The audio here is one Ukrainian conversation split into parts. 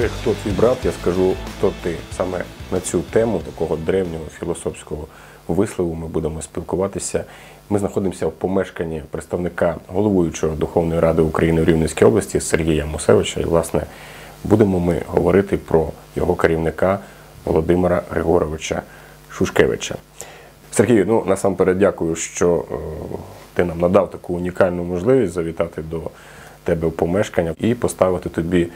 скажи, хто твій брат, я скажу, хто ти. Саме на цю тему такого древнього філософського вислову ми будемо спілкуватися. Ми знаходимося в помешканні представника головуючого Духовної ради України в Рівненській області Сергія Мусевича. І, власне, будемо ми говорити про його керівника Володимира Григоровича Шушкевича. Сергію, ну насамперед дякую, що е, ти нам надав таку унікальну можливість завітати до тебе в помешкання і поставити тобі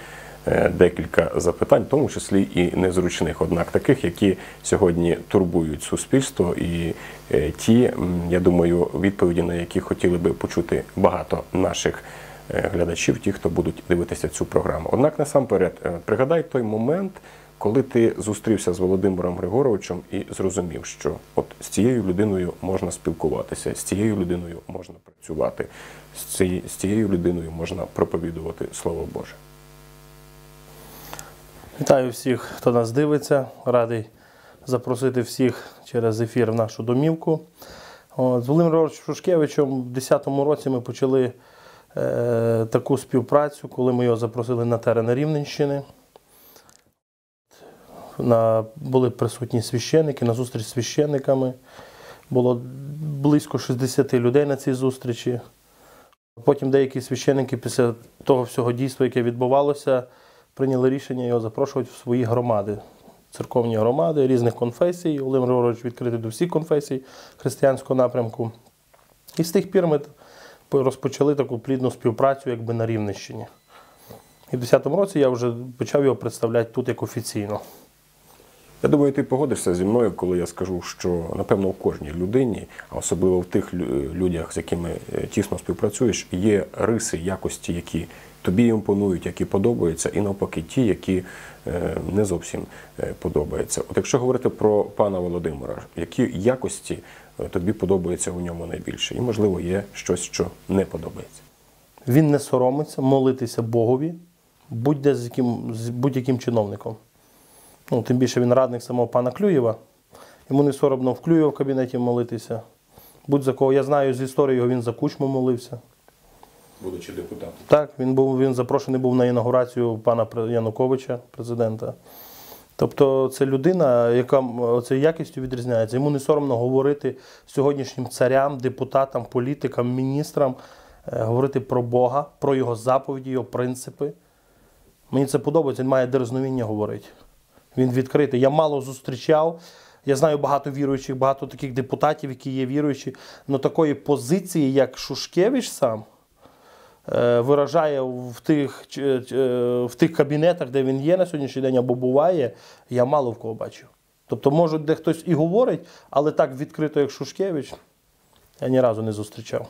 декілька запитань, в тому числі і незручних, однак таких, які сьогодні турбують суспільство, і е, ті, я думаю, відповіді на які хотіли би почути багато наших е, глядачів, ті, хто будуть дивитися цю програму. Однак насамперед, е, пригадай той момент. Коли ти зустрівся з Володимиром Григоровичем і зрозумів, що от з цією людиною можна спілкуватися, з цією людиною можна працювати, з цією людиною можна проповідувати Слово Боже. Вітаю всіх, хто нас дивиться. Радий запросити всіх через ефір в нашу домівку. От, з Володимиром Шушкевичем у 2010 році ми почали е, таку співпрацю, коли ми його запросили на терен Рівненщини. На, були присутні священники, на зустріч з священниками. Було близько 60 людей на цій зустрічі. Потім деякі священники після того всього дійства, яке відбувалося, прийняли рішення його запрошувати в свої громади, церковні громади різних конфесій. Володимир Григорович відкритий до всіх конфесій християнського напрямку. І з тих пір ми розпочали таку плідну співпрацю якби на Рівненщині. І в 2010 році я вже почав його представляти тут як офіційно. Я думаю, ти погодишся зі мною, коли я скажу, що напевно у кожній людині, а особливо в тих людях, з якими е, тісно співпрацюєш, є риси, якості, які тобі імпонують, які подобаються, і навпаки, ті, які е, не зовсім е, подобаються. От якщо говорити про пана Володимира, які якості е, тобі подобаються у ньому найбільше? І можливо є щось, що не подобається. Він не соромиться молитися Богові, будь-де з яким, з будь-яким чиновником. Ну, тим більше він радник самого пана Клюєва. Йому не соромно в Клюєва в кабінеті молитися. Будь за кого. Я знаю з історії його, він за кучму молився. Будучи депутатом. Так, він був він запрошений був на інаугурацію пана Януковича, президента. Тобто це людина, яка цією якістю відрізняється. Йому не соромно говорити сьогоднішнім царям, депутатам, політикам, міністрам, е, говорити про Бога, про його заповіді, його принципи. Мені це подобається, він має дерзновіння говорити. Він відкритий. Я мало зустрічав. Я знаю багато віруючих, багато таких депутатів, які є віруючі. але такої позиції, як Шушкевич сам, виражає в тих, ч- е, в тих кабінетах, де він є на сьогоднішній день або буває, я мало в кого бачив. Тобто, може, де хтось і говорить, але так відкрито, як Шушкевич, я ні разу не зустрічав.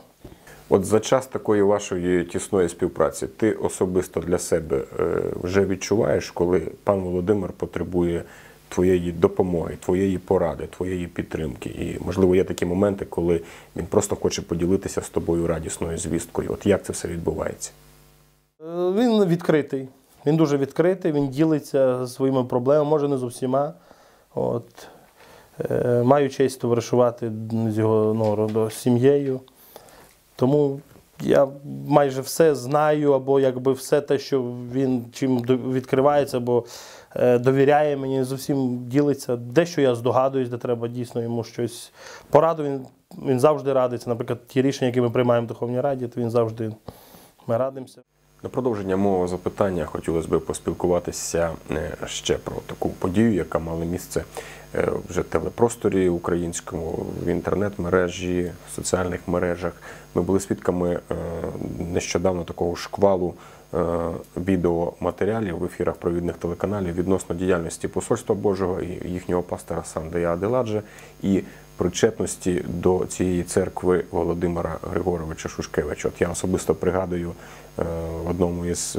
От за час такої вашої тісної співпраці ти особисто для себе е, вже відчуваєш, коли пан Володимир потребує твоєї допомоги, твоєї поради, твоєї підтримки. І можливо є такі моменти, коли він просто хоче поділитися з тобою радісною звісткою. От як це все відбувається? Е, Він відкритий. Він дуже відкритий, він ділиться своїми проблемами, може не з усіма. От. Е, Маю честь товаришувати з його ну, сім'єю. Тому я майже все знаю, або якби все те, що він чим відкривається, або довіряє мені, з усім ділиться. Дещо я здогадуюсь, де треба дійсно йому щось пораду. Він, він завжди радиться. Наприклад, ті рішення, які ми приймаємо в Духовній Раді, то він завжди ми радимося. На продовження мого запитання хотілося б поспілкуватися е, ще про таку подію, яка мала місце е, вже в телепросторі українському, в інтернет-мережі, в соціальних мережах. Ми були свідками е, нещодавно такого шквалу е, відеоматеріалів в ефірах провідних телеканалів відносно діяльності Посольства Божого і їхнього пастора Сандея Аделадже і причетності до цієї церкви Володимира Григоровича Шушкевича. От я особисто пригадую е, в одному із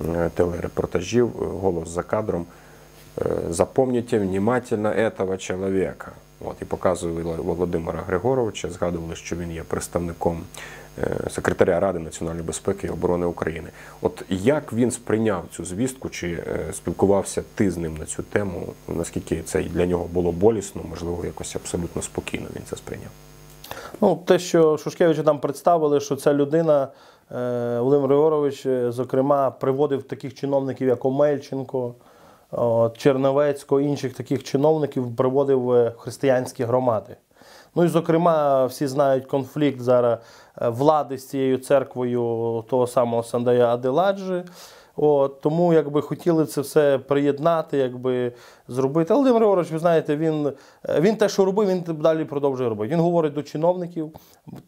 е, телерепортажів е, голос за кадром. Запомните внимательно этого человека. От, і показували Володимира Григоровича, згадували, що він є представником е, секретаря Ради національної безпеки і оборони України. От як він сприйняв цю звістку, чи е, спілкувався ти з ним на цю тему? Наскільки це для нього було болісно, можливо, якось абсолютно спокійно він це сприйняв? Ну, те, що Шушкевича там представили, що ця людина е, Володимир Григорович, зокрема, приводив таких чиновників, як Омельченко, Черновецького, інших таких чиновників приводив е, християнські громади. Ну і зокрема, всі знають конфлікт зараз е, влади з цією церквою того самого Сандая Аделаджі. От, тому якби хотіли це все приєднати, якби зробити. Але Володимир Григорович, ви знаєте, він, е, він те, що робив, він далі продовжує робити. Він говорить до чиновників.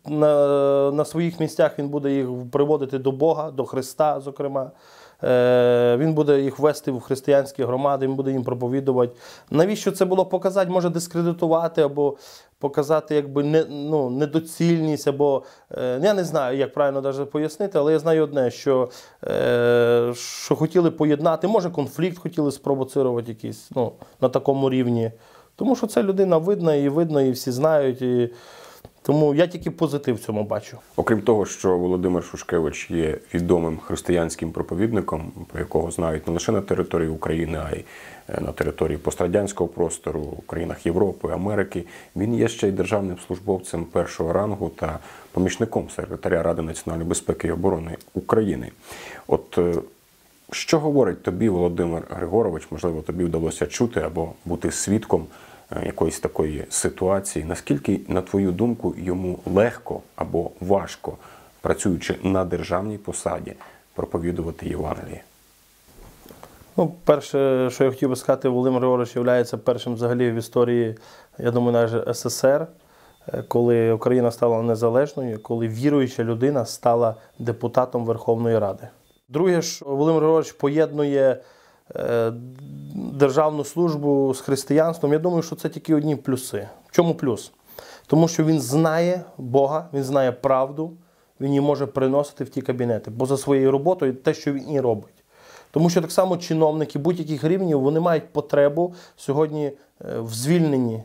На, на своїх місцях він буде їх приводити до Бога, до Христа, зокрема. Е, Він буде їх вести в християнські громади, він буде їм проповідувати. Навіщо це було показати? Може дискредитувати або показати якби не, ну, недоцільність, або е, я не знаю, як правильно навіть пояснити, але я знаю одне, що, е, що хотіли поєднати, може конфлікт хотіли спровоцирувати якийсь ну, на такому рівні. Тому що це людина видна і видно, і всі знають. І... Тому я тільки позитив в цьому бачу. Окрім того, що Володимир Шушкевич є відомим християнським проповідником, про якого знають не лише на території України, а й е, на території пострадянського простору, у країнах Європи, Америки. Він є ще й державним службовцем першого рангу та помічником секретаря Ради національної безпеки і оборони України. От е, що говорить тобі, Володимир Григорович? Можливо, тобі вдалося чути або бути свідком якоїсь такої ситуації. Наскільки, на твою думку, йому легко або важко, працюючи на державній посаді, проповідувати Євангеліє? Ну, перше, що я хотів би сказати, Володимир Григорович є першим взагалі в історії, я думаю, навіть СССР, е, коли Україна стала незалежною, коли віруюча людина стала депутатом Верховної Ради. Друге, що Володимир Григорович поєднує е, державну службу з християнством. Я думаю, що це тільки одні плюси. В чому плюс? Тому що він знає Бога, він знає правду, він її може приносити в ті кабінети, бо за своєю роботою те, що він і робить. Тому що так само чиновники будь-яких рівнів вони мають потребу сьогодні е, в звільненні.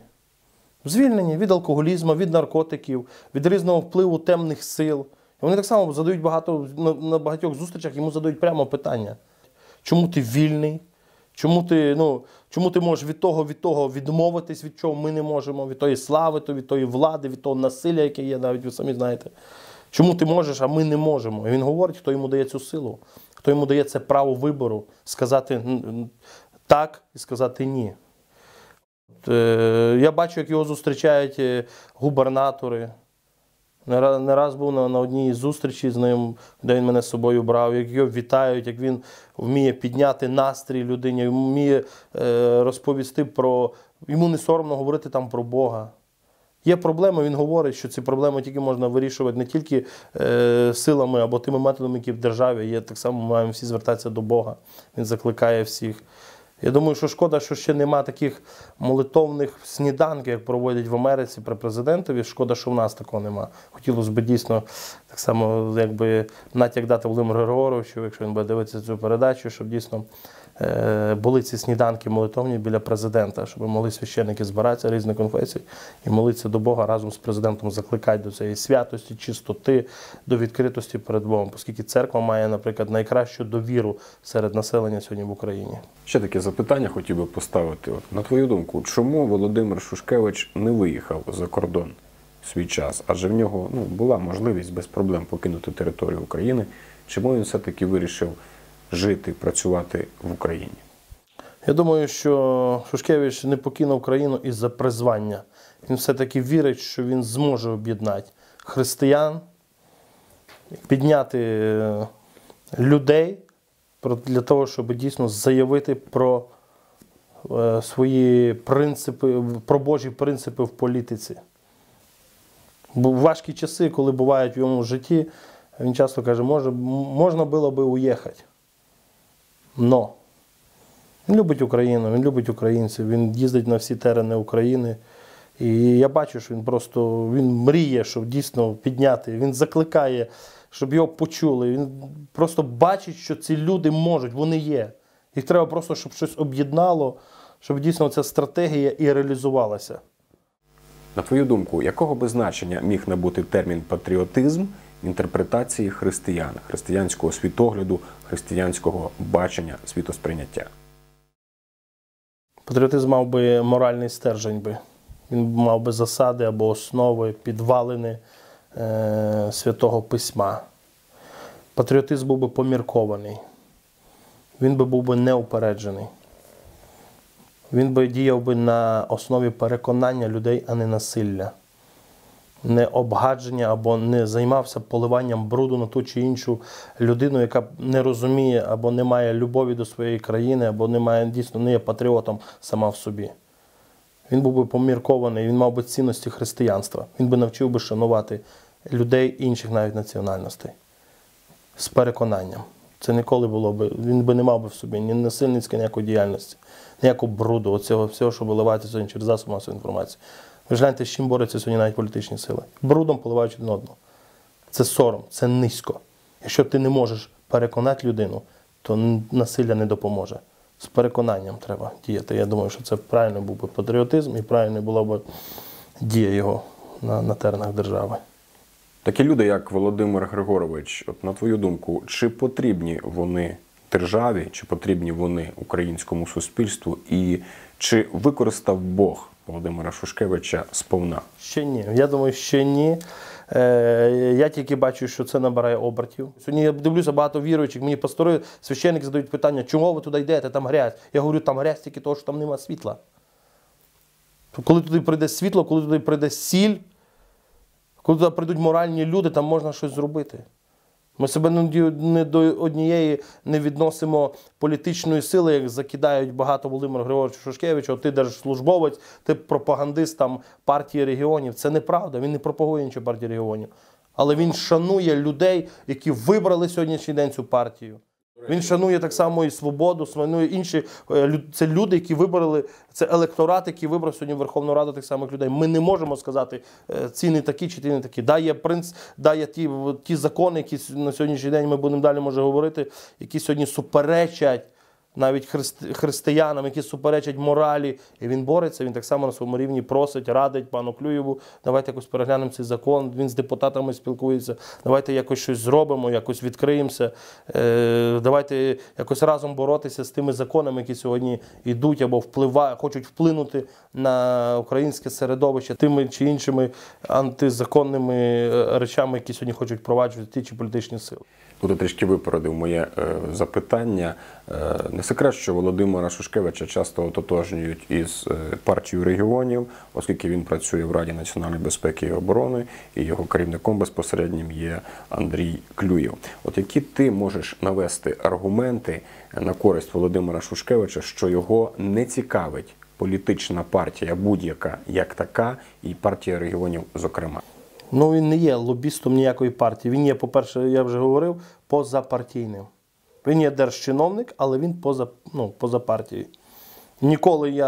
В звільненні від алкоголізму, від наркотиків, від різного впливу темних сил. І вони так само задають багато на, на багатьох зустрічах, йому задають прямо питання. Чому ти вільний? Чому ти, ну, чому ти можеш від того, від того відмовитись, від чого ми не можемо, від тої слави, то від тої влади, від того насилля, яке є, навіть ви самі знаєте. Чому ти можеш, а ми не можемо? І він говорить, хто йому дає цю силу, хто йому дає це право вибору, сказати так і сказати ні. Е, Я бачу, як його зустрічають е, губернатори. Не ра- не раз був на, на одній зустрічі з ним, де він мене з собою брав, як його вітають, як він вміє підняти настрій людині, вміє е, розповісти про. Йому не соромно говорити там про Бога. Є проблеми, він говорить, що ці проблеми тільки можна вирішувати не тільки е, силами або тими методами, які в державі є. Так само маємо всі звертатися до Бога. Він закликає всіх. Я думаю, що шкода, що ще нема таких молитовних сніданків, як проводять в Америці при президентові. Шкода, що в нас такого нема. Хотілося б дійсно так само, якби натяк дати Володимиру Григоровичу, якщо він буде дивитися цю передачу, щоб дійсно були ці сніданки молитовні біля президента, щоб могли священники збиратися різних конфесій і молитися до Бога разом з президентом, закликати до цієї святості, чистоти, до відкритості перед Богом, оскільки церква має, наприклад, найкращу довіру серед населення сьогодні в Україні. Ще таке запитання хотів би поставити. На твою думку, чому Володимир Шушкевич не виїхав за кордон в свій час? Адже в нього ну, була можливість без проблем покинути територію України. Чому він все-таки вирішив жити, працювати в Україні? Я думаю, що Шушкевич не покинув країну із-за призвання. Він все-таки вірить, що він зможе об'єднати християн, підняти е, людей для того, щоб дійсно заявити про е, свої принципи, про Божі принципи в політиці. Бо в важкі часи, коли бувають в йому житті, він часто каже, може, можна було би уїхати. Но він любить Україну, він любить українців, він їздить на всі терени України. І я бачу, що він просто він мріє, щоб дійсно підняти. Він закликає, щоб його почули. Він просто бачить, що ці люди можуть, вони є. Їх треба просто, щоб щось об'єднало, щоб дійсно ця стратегія і реалізувалася. На твою думку, якого би значення міг набути термін патріотизм в інтерпретації християн, християнського світогляду, християнського бачення світосприйняття? Патріотизм мав би моральний стержень би. Він мав би засади або основи, підвалини е, святого письма. Патріотизм був би поміркований. Він би був би неупереджений. Він би діяв би на основі переконання людей, а не насилля. Не обгадження або не займався поливанням бруду на ту чи іншу людину, яка не розуміє або не має любові до своєї країни, або не має дійсно не є патріотом сама в собі. Він був би поміркований, він мав би цінності християнства. Він би навчив би шанувати людей інших навіть національностей з переконанням. Це ніколи було би, він би не мав би в собі ні насильницької ніякої діяльності, ніякого бруду, оцього всього, що виливається сьогодні через засоби масової інформації. Ви гляньте, з чим борються сьогодні навіть політичні сили. Брудом поливають один одного. Це сором, це низько. Якщо ти не можеш переконати людину, то насилля не допоможе. З переконанням треба діяти. Я думаю, що це правильно був би патріотизм і правильно була б дія його на, на теренах держави. Такі люди, як Володимир Григорович, от на твою думку, чи потрібні вони державі, чи потрібні вони українському суспільству, і чи використав Бог Володимира Шушкевича сповна? Ще ні. Я думаю, ще ні. Е, я тільки бачу, що це набирає обертів. Сьогодні я дивлюся багато віруючих. Мені пастори, священники задають питання, чому ви туди йдете, там грязь. Я говорю, там грязь тільки того, що там нема світла. Коли туди прийде світло, коли туди прийде сіль, коли туди прийдуть моральні люди, там можна щось зробити. Ми себе не до- однієї не відносимо політичної сили, як закидають багато Володимира Григоровича Шушкевича, ти держслужбовець, ти пропагандист там партії регіонів. Це неправда. Він не пропагує нічого партії регіонів. Але він шанує людей, які вибрали сьогоднішній день цю партію. Він шанує так само і свободу, шанує інші. е, Це люди, які вибрали, це електорат, який вибрав сьогодні Верховну Раду тих самих людей. Ми не можемо сказати, е, ці не такі чи ті не такі. Да, є принц, да, є ті, ті закони, які на сьогоднішній день ми будемо далі може говорити, які сьогодні суперечать навіть христи- християнам, які суперечать моралі. І він бореться, він так само на своєму рівні просить, радить пану Клюєву, давайте якось переглянемо цей закон. Він з депутатами спілкується. Давайте якось щось зробимо, якось відкриємося. Е, давайте якось разом боротися з тими законами, які сьогодні йдуть або впливають, хочуть вплинути на українське середовище тими чи іншими антизаконними е, речами, які сьогодні хочуть впроваджувати ті чи політичні сили. Тут трішки випередив моє е, запитання. Е, не секрет, що Володимира Шушкевича часто ототожнюють із е, партією регіонів, оскільки він працює в Раді національної безпеки і оборони, і його керівником безпосереднім є Андрій Клюєв. От які ти можеш навести аргументи на користь Володимира Шушкевича, що його не цікавить політична партія будь-яка як така, і партія регіонів, зокрема. Ну, він не є лобістом ніякої партії. Він є, по-перше, я вже говорив, позапартійним. Він є держчиновник, але він поза, ну, поза партією. Ніколи я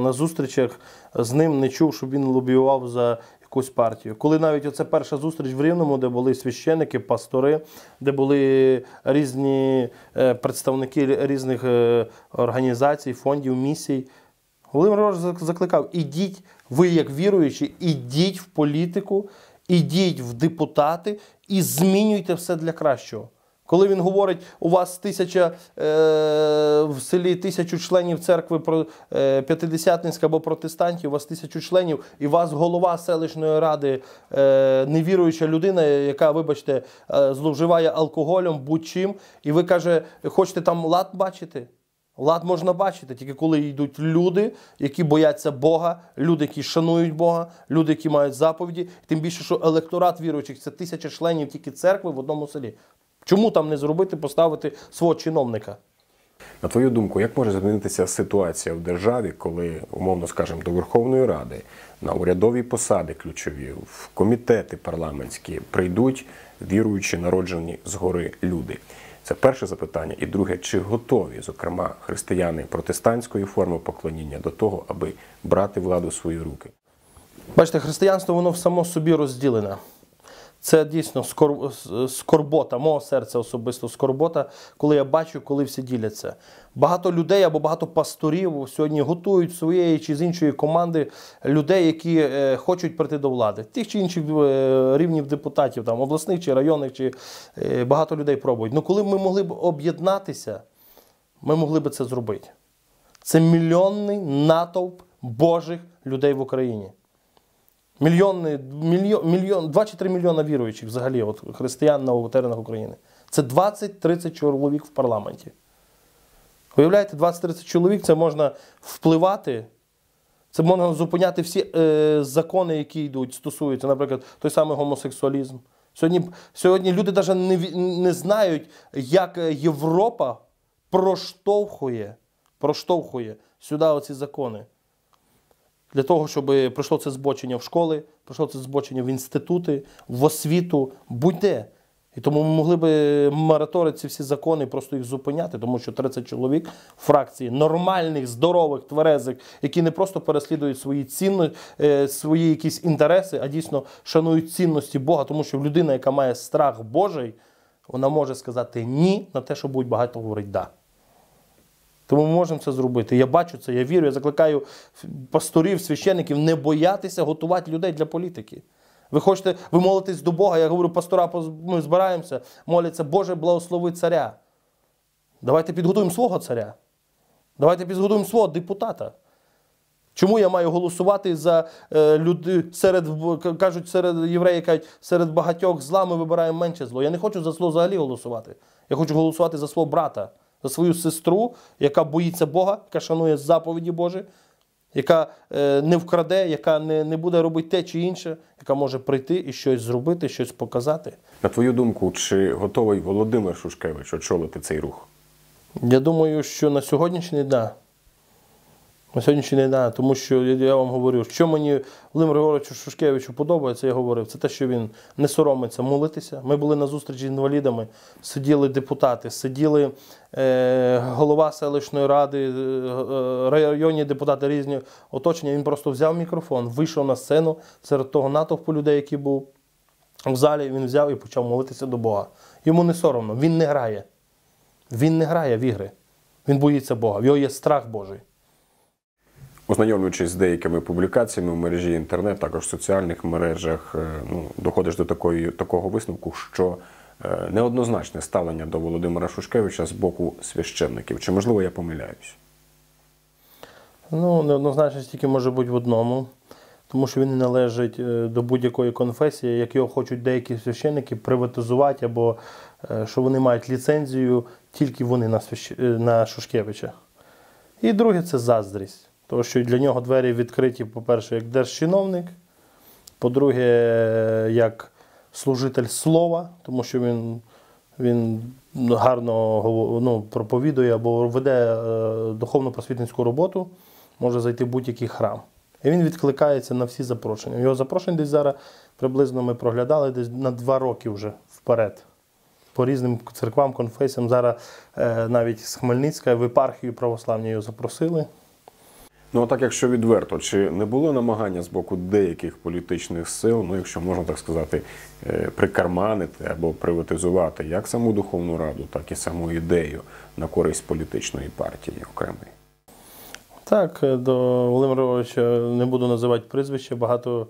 на зустрічах з ним не чув, щоб він лобіював за якусь партію. Коли навіть оце перша зустріч в Рівному, де були священики, пастори, де були різні е, представники різних е, організацій, фондів, місій, Володимир Григорович закликав: ідіть, ви як віруючі, ідіть в політику, ідіть в депутати і змінюйте все для кращого. Коли він говорить, у вас тисяча е, в селі тисячу членів церкви про е, п'ятидесятницька або протестантів, у вас тисячу членів, і вас голова селищної ради е, невіруюча людина, яка, вибачте, е, зловживає алкоголем, будь-чим, і ви каже, хочете там лад бачити? Лад можна бачити тільки коли йдуть люди, які бояться Бога, люди, які шанують Бога, люди, які мають заповіді. Тим більше, що електорат віруючих це тисяча членів тільки церкви в одному селі. Чому там не зробити, поставити свого чиновника? На твою думку, як може змінитися ситуація в державі, коли, умовно скажемо, до Верховної Ради на урядові посади ключові, в комітети парламентські прийдуть віруючі, народжені згори люди? Це перше запитання. І друге, чи готові, зокрема, християни протестантської форми поклоніння до того, аби брати владу в свої руки? Бачите, християнство воно само собі розділене. Це дійсно скор... скорбота, мого серця особисто скорбота, коли я бачу, коли всі діляться. Багато людей або багато пасторів сьогодні готують своєї чи з іншої команди людей, які е, хочуть прийти до влади. Тих чи інших е, рівнів депутатів, там, обласних чи районних, чи е, багато людей пробують. Ну коли б ми могли б об'єднатися, ми могли б це зробити. Це мільйонний натовп Божих людей в Україні. Мільйонний, мільйон, мільйон, 2 чи 3 мільйона віруючих взагалі, от, християн на теренах України. Це 20-30 чоловік в парламенті. Уявляєте, 20-30 чоловік це можна впливати. Це можна зупиняти всі е, закони, які йдуть, стосуються, наприклад, той самий гомосексуалізм. Сьогодні, сьогодні люди навіть не, не знають, як Європа проштовхує, проштовхує сюди оці закони. Для того, щоб пройшло це збочення в школи, пройшло це збочення в інститути, в освіту, будь-де. І тому ми могли би мораторити ці всі закони, просто їх зупиняти, тому що 30 чоловік фракції нормальних, здорових, тверезих, які не просто переслідують свої цінно, е, свої якісь інтереси, а дійсно шанують цінності Бога, тому що людина, яка має страх Божий, вона може сказати ні на те, що будуть багато говорити да. Тому ми можемо це зробити. Я бачу це, я вірю, я закликаю пасторів, священників не боятися готувати людей для політики. Ви хочете, ви молитесь до Бога, я говорю, пастора, ми збираємося, моляться, Боже, благослови царя. Давайте підготуємо свого царя. Давайте підготуємо свого депутата. Чому я маю голосувати за е, люди серед кажуть, серед євреїв кажуть, серед багатьох зла ми вибираємо менше зло. Я не хочу за зло взагалі голосувати. Я хочу голосувати за свого брата, за свою сестру, яка боїться Бога, яка шанує заповіді Божі, яка е, не вкраде, яка не, не буде робити те чи інше, яка може прийти і щось зробити, щось показати. На твою думку, чи готовий Володимир Шушкевич очолити цей рух? Я думаю, що на сьогоднішній день, да. На сьогоднішній день, да, тому що я, вам говорю, що мені Володимиру Григоровичу Шушкевичу подобається, я говорив, це те, що він не соромиться молитися. Ми були на зустрічі з інвалідами, сиділи депутати, сиділи е, голова селищної ради, е, е, районні депутати різні оточення. Він просто взяв мікрофон, вийшов на сцену серед того натовпу людей, який був в залі, він взяв і почав молитися до Бога. Йому не соромно, він не грає. Він не грає в ігри. Він боїться Бога. В його є страх Божий. Ознайомлюючись з деякими публікаціями в мережі інтернет, також в соціальних мережах, е, ну, доходиш до такої, такого висновку, що е, неоднозначне ставлення до Володимира Шушкевича з боку священників. Чи можливо я помиляюсь? Ну, неоднозначність тільки може бути в одному, тому що він не належить е, до будь-якої конфесії, як його хочуть деякі священники приватизувати, або що вони мають ліцензію тільки вони на, свящ... на Шушкевича. І друге це заздрість. Тому що для нього двері відкриті, по-перше, як держчиновник, по-друге, як служитель слова, тому що він, він гарно ну, проповідує або веде е, духовно-просвітницьку роботу, може зайти в будь-який храм. І він відкликається на всі запрошення. Його запрошень десь зараз приблизно ми проглядали десь на два роки вже вперед. По різним церквам, конфесіям. Зараз е, навіть з Хмельницька в єпархію православні його запросили. Ну, а так, якщо відверто, чи не було намагання з боку деяких політичних сил, ну, якщо можна так сказати, е, прикарманити або приватизувати як саму Духовну Раду, так і саму ідею на користь політичної партії окремої? Так, е, до Володимира Григоровича не буду називати прізвища. Багато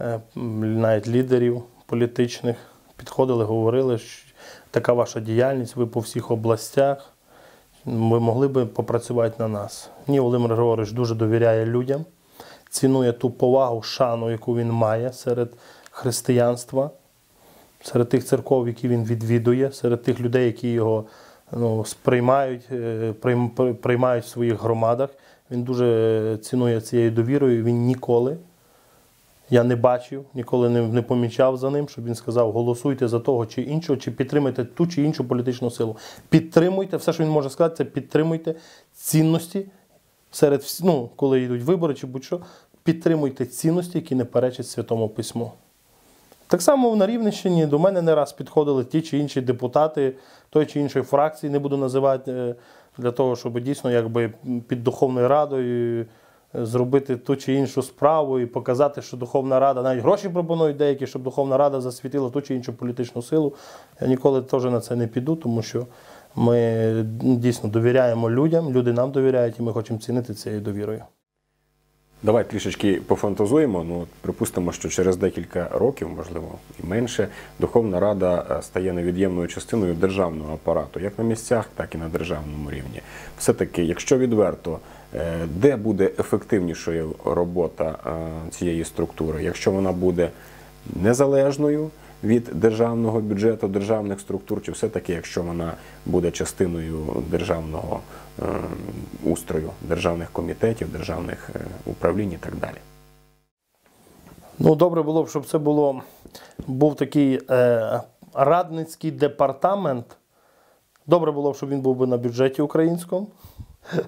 е, навіть лідерів політичних підходили, говорили, що така ваша діяльність, ви по всіх областях. Ви могли би попрацювати на нас. Ні, Володимир Григорович дуже довіряє людям, цінує ту повагу, шану, яку він має серед християнства, серед тих церков, які він відвідує, серед тих людей, які його ну, сприймають, е, приймають в своїх громадах. Він дуже цінує цією довірою. Він ніколи, я не бачив, ніколи не, не помічав за ним, щоб він сказав, голосуйте за того чи іншого, чи підтримуйте ту чи іншу політичну силу. Підтримуйте, все, що він може сказати, це підтримуйте цінності серед всі- ну, коли йдуть вибори чи будь-що, підтримуйте цінності, які не перечать Святому Письму. Так само на Рівненщині до мене не раз підходили ті чи інші депутати той чи іншої фракції, не буду називати, е, для того, щоб дійсно якби під Духовною Радою зробити ту чи іншу справу і показати, що Духовна Рада, навіть гроші пропонують деякі, щоб Духовна Рада засвітила ту чи іншу політичну силу. Я ніколи теж на це не піду, тому що ми дійсно довіряємо людям, люди нам довіряють, і ми хочемо цінити цією довірою. Давай трішечки пофантазуємо. Ну, припустимо, що через декілька років, можливо, і менше, Духовна Рада е, стає невід'ємною частиною державного апарату, як на місцях, так і на державному рівні. Все-таки, якщо відверто, де буде ефективнішою робота е, цієї структури, якщо вона буде незалежною, від державного бюджету, державних структур, чи все-таки, якщо вона буде частиною державного е, устрою, державних комітетів, державних е, управлінь і так далі. Ну, добре було б, щоб це було, був такий е, радницький департамент. Добре було б, щоб він був би на бюджеті українському.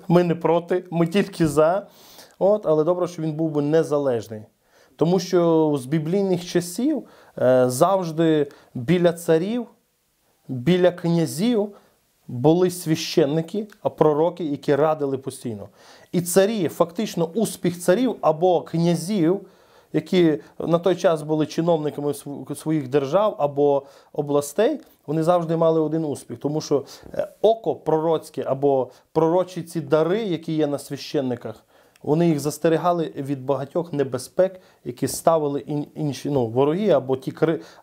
Ми не проти, ми тільки за. От, але добре, що він був би незалежний. Тому що з біблійних часів е, завжди біля царів, біля князів були священники, а пророки, які радили постійно. І царі, фактично, успіх царів або князів, які на той час були чиновниками своїх держав або областей, вони завжди мали один успіх, тому що е, око пророцьке або пророчі ці дари, які є на священниках, вони їх застерігали від багатьох небезпек, які ставили ін- інші ну, вороги, або ті,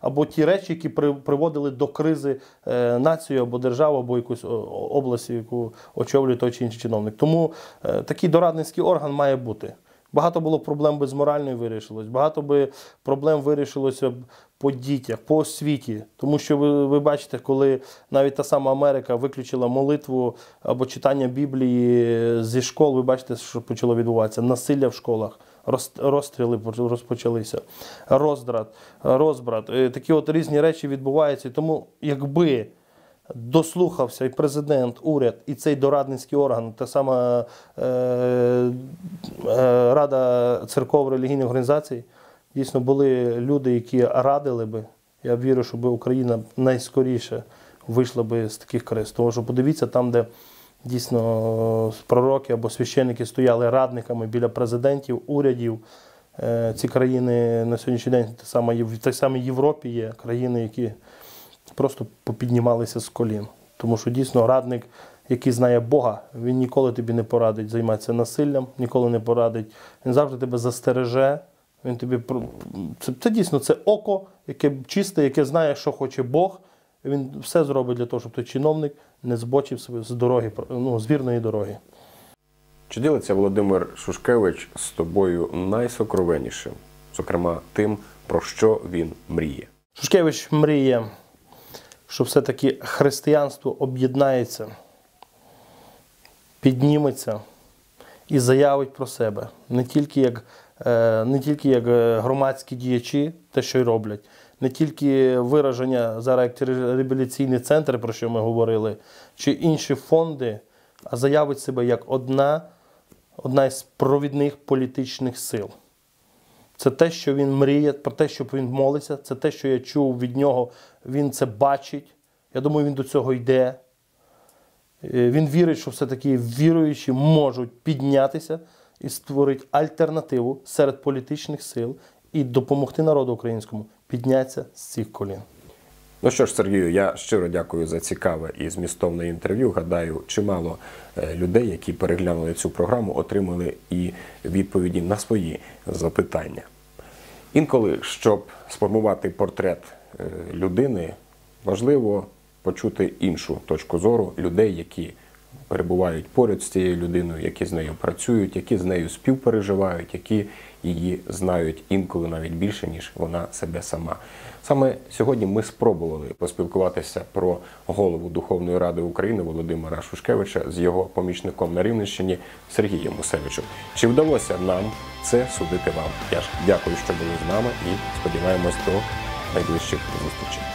або ті речі, які при, приводили до кризи е, націю або державу, або якусь область, яку очолює той чи інший чиновник. Тому е, такий дорадницький орган має бути. Багато було проблем би з моральною вирішилось, багато би проблем вирішилося б по дітях, по освіті. Тому що ви, ви бачите, коли навіть та сама Америка виключила молитву або читання Біблії зі школ, ви бачите, що почало відбуватися. Насилля в школах, роз- розстріли розпочалися, роздрат, розбрат. Е, Такі от різні речі відбуваються. Тому якби дослухався і президент, уряд, і цей дорадницький орган, та сама е, е, Рада церков релігійних організацій, дійсно були люди, які радили би. Я вірю, щоб Україна найскоріше вийшла би з таких криз. Тому що подивіться, там, де дійсно пророки або священники стояли радниками біля президентів, урядів. Е, Ці країни на сьогоднішній день те саме, в тій самій Європі є країни, які просто попіднімалися з колін. Тому що дійсно радник, який знає Бога, він ніколи тобі не порадить займатися насиллям, ніколи не порадить. Він завжди тебе застереже. Він тобі це, це дійсно це око, яке чисте, яке знає, що хоче Бог. Він все зробить для того, щоб той чиновник не збочив себе з дороги, ну, з вірної дороги. Чи ділиться Володимир Шушкевич з тобою найсокровеннішим, зокрема тим, про що він мріє? Шушкевич мріє, що все-таки християнство об'єднається, підніметься і заявить про себе не тільки як, е, не тільки як е, громадські діячі, те, що й роблять, не тільки вираження зараз як реабілітаційні центри, про що ми говорили, чи інші фонди, а заявить себе як одна, одна із провідних політичних сил. Це те, що він мріє, про те, що він молиться, це те, що я чув від нього, він це бачить. Я думаю, він до цього йде. Е, Він вірить, що все-таки віруючі можуть піднятися і створити альтернативу серед політичних сил і допомогти народу українському піднятися з цих колін. Ну що ж, Сергію, я щиро дякую за цікаве і змістовне інтерв'ю. Гадаю, чимало е, людей, які переглянули цю програму, отримали і відповіді на свої запитання. Інколи, щоб сформувати портрет е, людини, важливо почути іншу точку зору людей, які перебувають поряд з цією людиною, які з нею працюють, які з нею співпереживають, які її знають інколи навіть більше, ніж вона себе сама. Саме сьогодні ми спробували поспілкуватися про голову Духовної Ради України Володимира Шушкевича з його помічником на Рівненщині Сергієм Мусевичем. Чи вдалося нам це судити вам? Я ж дякую, що були з нами, і сподіваємось до найближчих зустрічей.